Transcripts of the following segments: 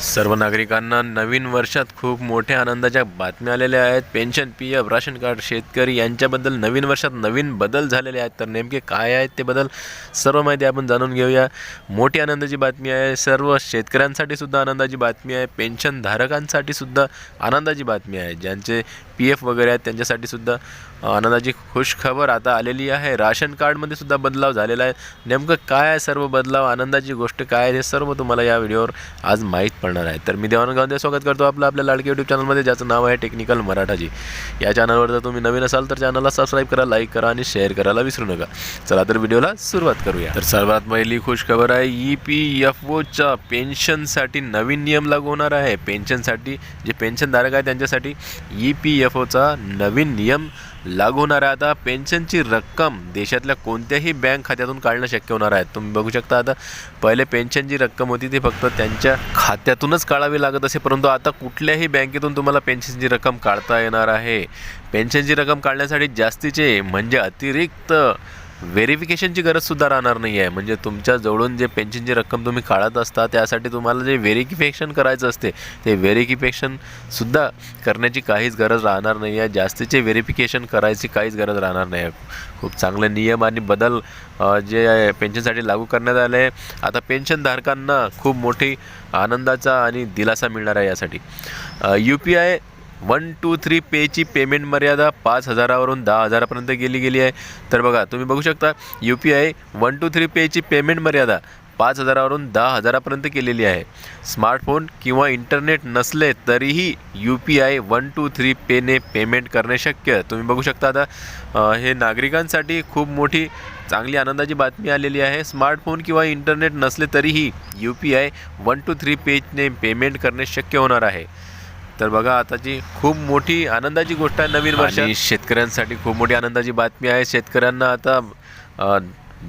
सर्व नागरिकांना नवीन वर्षात खूप मोठ्या आनंदाच्या बातम्या आलेल्या आहेत. Pension P F ration card शेतकरी यांच्याबद्दल नवीन वर्षात नवीन बदल झालेले आहेत. तर नेमके काय आहेत ते बदल? सर्व माहिती आपण जाणून घेऊया. मोठी आनंदाची बातमी आहे. सर्व शेतकऱ्यांसाठी सुद्धा आनंदाची बातमी आहे. पेन्शनधारकांसाठी सुद्धा आनंदाची बातमी आहे. ज्यांचे पी एफ वगैरे आहेत त्यांच्यासाठी सुद्धा आनंदाची खुश खबर आता आलेली आहे. राशन कार्डमध्ये सुद्धा बदलाव झालेला आहे. नेमकं काय आहे सर्व बदलाव? आनंदाची गोष्ट काय आहे? हे सर्व तुम्हाला या व्हिडिओवर आज माहीत पडणार आहे. तर मी देवानंद गांधी स्वागत करतो आपलं आपल्या लाडके यूट्यूब चॅनलमध्ये ज्याचं नाव आहे टेक्निकल मराठाजी या चॅनलवर जर तुम्ही नवीन असाल तर चॅनलला सबस्क्राईब करा लाईक करा आणि शेअर करायला विसरू नका. चला तर व्हिडिओला सुरुवात करूया. तर सर्वात पहिली खुश खबर आहे ई पी एफ ओच्या पेन्शनसाठी नवीन नियम लागू होणार आहे. पेन्शनसाठी जे पेन्शनधारक आहे त्यांच्यासाठी ई पी एफ ओचा नवीन नियम लागू होणार आहे आता पेन्शनची रक्कम देशातल्या कोणत्याही बँक खात्यातून काढणं शक्य होणार आहे. तुम्ही बघू शकता आता पहिले पेन्शनची रक्कम होती ती फक्त त्यांच्या खात्यातूनच काढावी लागत असे परंतु आता कुठल्याही बँकेतून तुम्हाला पेन्शनची रक्कम काढता येणार आहे. पेन्शनची रक्कम काढण्यासाठी जास्तीचे म्हणजे अतिरिक्त व्हेरिफिकेशनची गरजसुद्धा राहणार नाही आहे म्हणजे तुमच्या जवळून जे पेन्शनची रक्कम तुम्ही काढत असता त्यासाठी तुम्हाला जे व्हेरिफिकेशन करायचं असते ते व्हेरिफिकेशनसुद्धा करण्याची काहीच गरज राहणार नाही आहे जास्तीचे व्हेरिफिकेशन करायची काहीच गरज राहणार नाही आहे खूप चांगले नियम आणि बदल जे आहे पेन्शनसाठी लागू करण्यात आले. आहे आता पेन्शनधारकांना खूप मोठी आनंदाचा आणि दिलासा मिळणार आहे यासाठी. U P I one two three पेची payment मर्यादा पाच हजारावरून दहा हजारापर्यंत गेली गेली आहे. तर बघा तुम्ही बघू शकता U P I one two three पेची payment मर्यादा पाच हजारावरून दहा हजारापर्यंत केलेली आहे. स्मार्टफोन किंवा इंटरनेट नसले तरीही U P I one two three पेने पेमेंट करणे शक्य तुम्ही बघू शकता आता हे नागरिकांसाठी खूप मोठी चांगली आनंदाची बातमी आलेली आहे. स्मार्टफोन किंवा इंटरनेट नसले तरीही U P I one two three पेजने payment करणे शक्य होणार आहे. तर बघा आताची खूप मोठी आनंदाची गोष्ट आहे नवीन वर्ष शेतकऱ्यांसाठी खूप मोठी आनंदाची बातमी आहे. शेतकऱ्यांना आता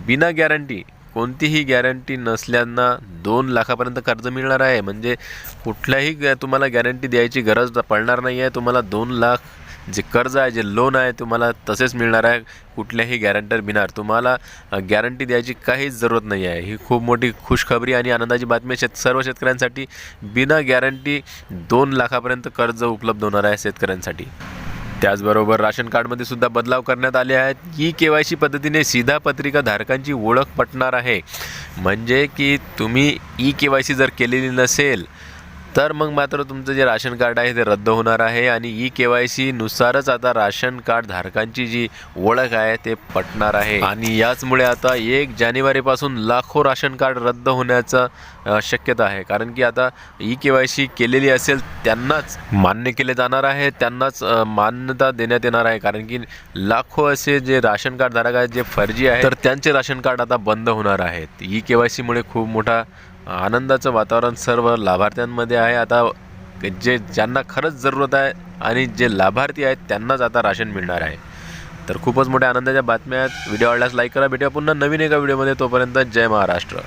बिना गॅरंटी कोणतीही गॅरंटी नसल्यांना दोन लाखापर्यंत कर्ज मिळणार आहे. म्हणजे कुठल्याही गॅ- तुम्हाला गॅरंटी द्यायची गरज पडणार नाही आहे तुम्हाला दोन लाख जे कर्ज आहे जे लोन आहे तुम्हाला तसेच मिळणार आहे. कुठल्याही गॅरंटर बिनार तुम्हाला गॅरंटी द्यायची काहीच जरूरत नाही आहे. ही खूप मोठी खुशखबरी आणि आनंदाची बातमी शेत सर्व शेतकऱ्यांसाठी बिना गॅरंटी दोन लाखापर्यंत कर्ज उपलब्ध होणार आहे शेतकऱ्यांसाठी. त्याचबरोबर राशन कार्डमध्ये सुद्धा बदलाव करण्यात आले आहेत. ई के वाय सी पद्धतीने सीधा पत्रिका धारकांची ओळख पटणार आहे. म्हणजे की तुम्ही ई के वाय सी जर केलेली नसेल तर मग मात्र तुमचं जे राशन कार्ड आहे ते रद्द होणार आहे आणि ई के वाय सीनुसारच आता राशन कार्ड धारकांची जी ओळख आहे ते पटणार आहे. आणि याचमुळे आता एक जानेवारीपासून लाखो राशन कार्ड रद्द होण्याचा शक्यता आहे. कारण की आता ई के वाय सी केलेली असेल त्यांनाच मान्य केले जाणार आहे त्यांनाच मान्यता देण्यात येणार आहे. कारण की लाखो असे जे राशन कार्ड धारक आहेत जे फर्जी आहे तर त्यांचे राशन कार्ड आता बंद होणार आहेत. ई के वाय सीमुळे खूप मोठा आनंदाचं वातावरण सर्व लाभार्थ्यांमध्ये आहे. आता जे ज्यांना खरंच जरूरत आहे आणि जे लाभार्थी आहेत त्यांनाच आता राशन मिळणार आहे. तर खूपच मोठ्या आनंदाच्या बातम्या आहेत. व्हिडिओ आवडल्यास लाईक करा. भेटूया पुन्हा नवीन एका व्हिडिओमध्ये. तोपर्यंत जय महाराष्ट्र.